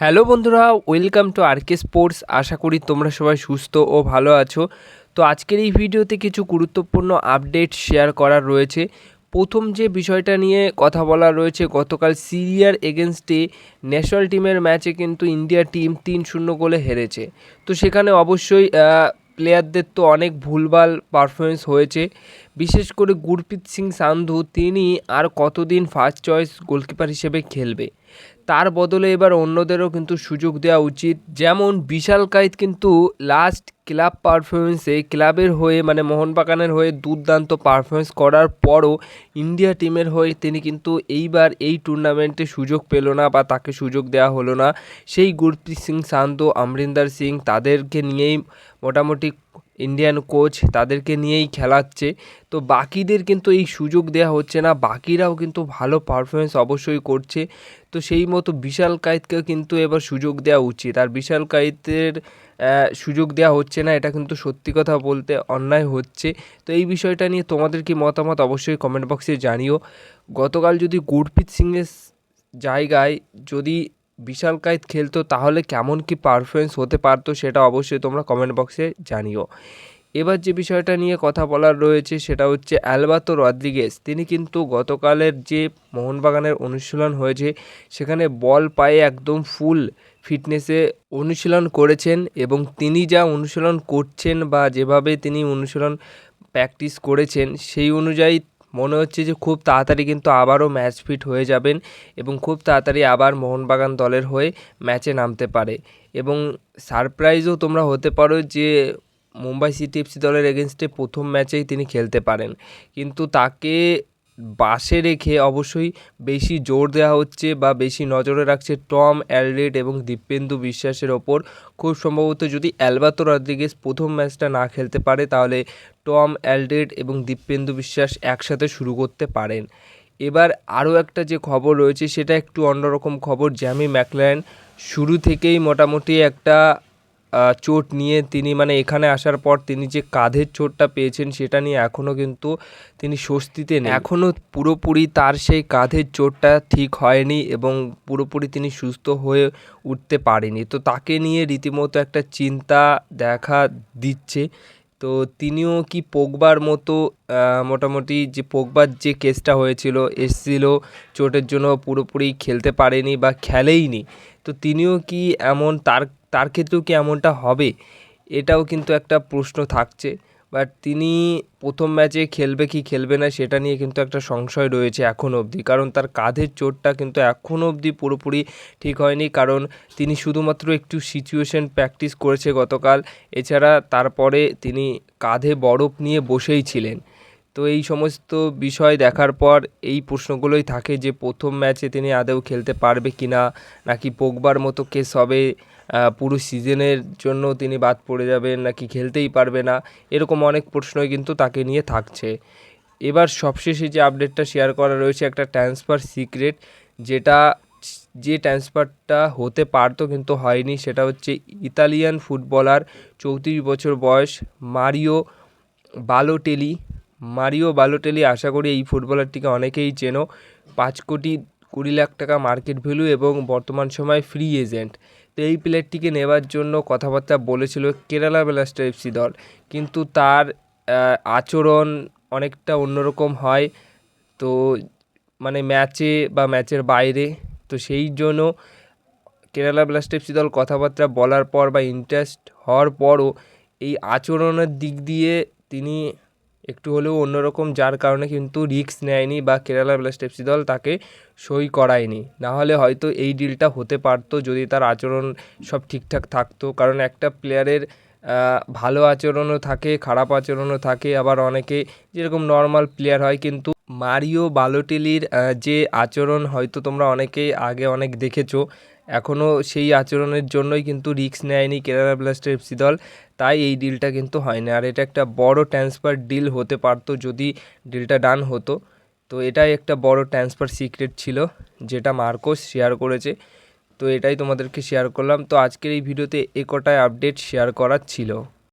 Hello বন্ধুরা, welcome to RK sports. আশা করি তোমরা সবাই সুস্থ ও ভালো আছো। তো আজকের এই ভিডিওতে কিছু গুরুত্বপূর্ণ আপডেট শেয়ার করার রয়েছে। প্রথম যে বিষয়টা নিয়ে কথা বলা রয়েছে, গতকাল সিরিয়ার এগেনস্টে ন্যাশনাল টিমের ম্যাচে কিন্তু ইন্ডিয়া টিম তিন শূন্য গোলে হেরেছে। তো সেখানে অবশ্যই প্লেয়ারদের তো অনেক ভুলভাল পারফরমেন্স হয়েছে। বিশেষ করে গুরপ্রীত সিং সান্ধু, তিনি আর কতদিন ফার্স্ট চয়েস গোলকিপার হিসেবে খেলবে? তার বদলে এবার অন্যদেরও কিন্তু সুযোগ দেওয়া উচিত। যেমন বিশাল কাইত কিন্তু লাস্ট ক্লাব পারফরমেন্সে ক্লাবের হয়ে মানে মোহনবাগানের হয়ে দুর্দান্ত পারফরমেন্স করার পরও ইন্ডিয়া টিমের হয়ে তিনি কিন্তু এইবার এই টুর্নামেন্টে সুযোগ পেল না বা তাকে সুযোগ দেওয়া হলো না। সেই গুরপ্রীত সিং সান্ধু অমরিন্দর সিং, তাদেরকে নিয়েই মোটামুটি ইন্ডিয়ান কোচ তাদেরকে নিয়েই খেলাচ্ছে। তো বাকিদের কিন্তু এই সুযোগ দেওয়া হচ্ছে না। বাকিরাও কিন্তু ভালো পারফরমেন্স অবশ্যই করছে। তো সেই মতো বিশাল কায়েতকেও কিন্তু এবার সুযোগ দেওয়া উচিত। আর বিশাল কায়েতের সুযোগ দেওয়া হচ্ছে না। এটা কিন্তু সত্যি কথা বলতে অন্যায় হচ্ছে। তো এই বিষয়টা নিয়ে তোমাদের কি মতামত অবশ্যই কমেন্ট বক্সে জানিও। গতকাল যদি গুরপ্রীত সিংয়ের জায়গায় যদি বিশাল কায়েত খেলতো তাহলে কেমন কি পারফরমেন্স হতে পারতো সেটা অবশ্যই তোমরা কমেন্ট বক্সে জানিও। এবার যে বিষয়টা নিয়ে কথা বলার রয়েছে সেটা হচ্ছে অ্যালবাতো রদ্রিগেস তিনি কিন্তু গতকালের যে মোহনবাগানের অনুশীলন হয়েছে, সেখানে বল পায়ে একদম ফুল ফিটনেসে অনুশীলন করেছেন এবং তিনি যা অনুশীলন করছেন বা যেভাবে তিনি অনুশীলন প্র্যাকটিস করেছেন, সেই অনুযায়ী মনে হচ্ছে যে খুব তাড়াতাড়ি কিন্তু আবারও ম্যাচ ফিট হয়ে যাবেন এবং খুব তাড়াতাড়ি আবার মোহনবাগান দলের হয়ে ম্যাচে নামতে পারে। এবং সারপ্রাইজও তোমরা হতে পারো যে মুম্বাই সিটি এফসি দলের এগেনস্টে প্রথম ম্যাচেই তিনি খেলতে পারেন। কিন্তু তাকে বাসে রেখে অবশ্যই বেশি জোর দেওয়া হচ্ছে বা বেশি নজরে রাখছে টম অ্যালরেড এবং দীপেন্দু বিশ্বাসের ওপর। খুব সম্ভবত যদি অ্যালবাতো রদ্রিগেস প্রথম ম্যাচটা না খেলতে পারে, তাহলে টম অ্যালরেড এবং দীপেন্দু বিশ্বাস একসাথে শুরু করতে পারেন। এবার আরও একটা যে খবর রয়েছে, সেটা একটু অন্যরকম খবর। জ্যামি ম্যাকলায়ন শুরু থেকেই মোটামুটি একটা চোট নিয়ে তিনি মানে এখানে আসার পর তিনি যে কাঁধের চোটটা পেয়েছেন সেটা নিয়ে এখনও কিন্তু তিনি স্বস্তিতে নেই। এখনও পুরোপুরি তার সেই কাঁধের চোটটা ঠিক হয়নি এবং পুরোপুরি তিনি সুস্থ হয়ে উঠতে পারেনি। তো তাকে নিয়ে রীতিমতো একটা চিন্তা দেখা দিচ্ছে। তো তিনিও কি পোকবার মতো মোটামুটি যে পোকবার যে কেসটা হয়েছিল, এসছিল, চোটের জন্য পুরোপুরি খেলতে পারেনি বা খেলেইনি, তো তিনিও কি এমন তার তার ক্ষেত্রেও কি এমনটা হবে? এটাও কিন্তু একটা প্রশ্ন থাকছে। বাট তিনি প্রথম ম্যাচে খেলবে কি খেলবে না সেটা নিয়ে কিন্তু একটা সংশয় রয়েছে এখনও অবধি। কারণ তার কাঁধের চোটটা কিন্তু এখনও অবধি পুরোপুরি ঠিক হয়নি। কারণ তিনি শুধুমাত্র একটু সিচুয়েশন প্র্যাকটিস করেছে গতকাল। এছাড়া তারপরে তিনি কাঁধে বরফ নিয়ে বসেই ছিলেন। তো এই সমস্ত বিষয় দেখার পর এই প্রশ্নগুলোই থাকে যে প্রথম ম্যাচে তিনি আদৌ খেলতে পারবে কি না নাকি পোকবার মতো কেস হবে? পুরো সিজনের জন্য তিনি বাদ পড়ে যাবেন, নাকি খেলতেই পারবে না, এরকম অনেক প্রশ্নই কিন্তু তাকে নিয়ে থাকছে। এবার সবশেষে যে আপডেটটা শেয়ার করা রয়েছে, একটা ট্রান্সফার সিক্রেট যেটা যে ট্রান্সফারটা হতে পারতো কিন্তু হয়নি, সেটা হচ্ছে ইতালিয়ান ফুটবলার চৌত্রিশ বছর বয়স, মারিও বালোটেলি। মারিও বালোটেলি, আশা করি এই ফুটবলারটিকে অনেকেই চেনো। পাঁচ কোটি কুড়ি লাখ টাকা মার্কেট ভ্যালু এবং বর্তমান সময় ফ্রি এজেন্ট এই প্লেয়ারটিকে নেওয়ার জন্য কথাবার্তা বলেছিল কেরালা ব্লাস্টার এফসি দল। কিন্তু তার আচরণ অনেকটা অন্যরকম হয়। তো মানে ম্যাচে বা ম্যাচের বাইরে, তো সেই জন্য কেরালা ব্লাস্টার এফসি দল কথাবার্তা বলার পর বা ইন্টারেস্ট হওয়ার পরও এই আচরণের দিক দিয়ে তিনি একটু হলেও অন্যরকম, যার কারণে কিন্তু রিস্ক নেয়নি বা কেরালা ব্লাস্ট এফসি দল তাকে সই করায়নি। নাহলে হয়তো এই ডিলটা হতে পারতো যদি তার আচরণ সব ঠিকঠাক থাকতো। কারণ একটা প্লেয়ারের ভালো আচরণও থাকে, খারাপ আচরণও থাকে। আবার অনেকে যেরকম নর্মাল প্লেয়ার হয় কিন্তু মারিও বালোটেলির যে আচরণ হয়তো তোমরা অনেকেই আগে অনেক দেখেছ এখনও সেই আচরণের জন্যই কিন্তু রিস্ক নেয়নি কেরালা ব্লাস্টার এফসি দল। তাই এই ডিলটা কিন্তু হয়নি। আর এটা একটা বড় ট্রান্সফার ডিল হতে পারতো যদি ডিলটা ডান হতো। তো এটাই একটা বড় ট্রান্সফার সিক্রেট ছিল, যেটা মার্কোস শেয়ার করেছে। তো এটাই তোমাদেরকে শেয়ার করলাম। তো আজকের এই ভিডিওতে এ কটায় আপডেট শেয়ার করার ছিল?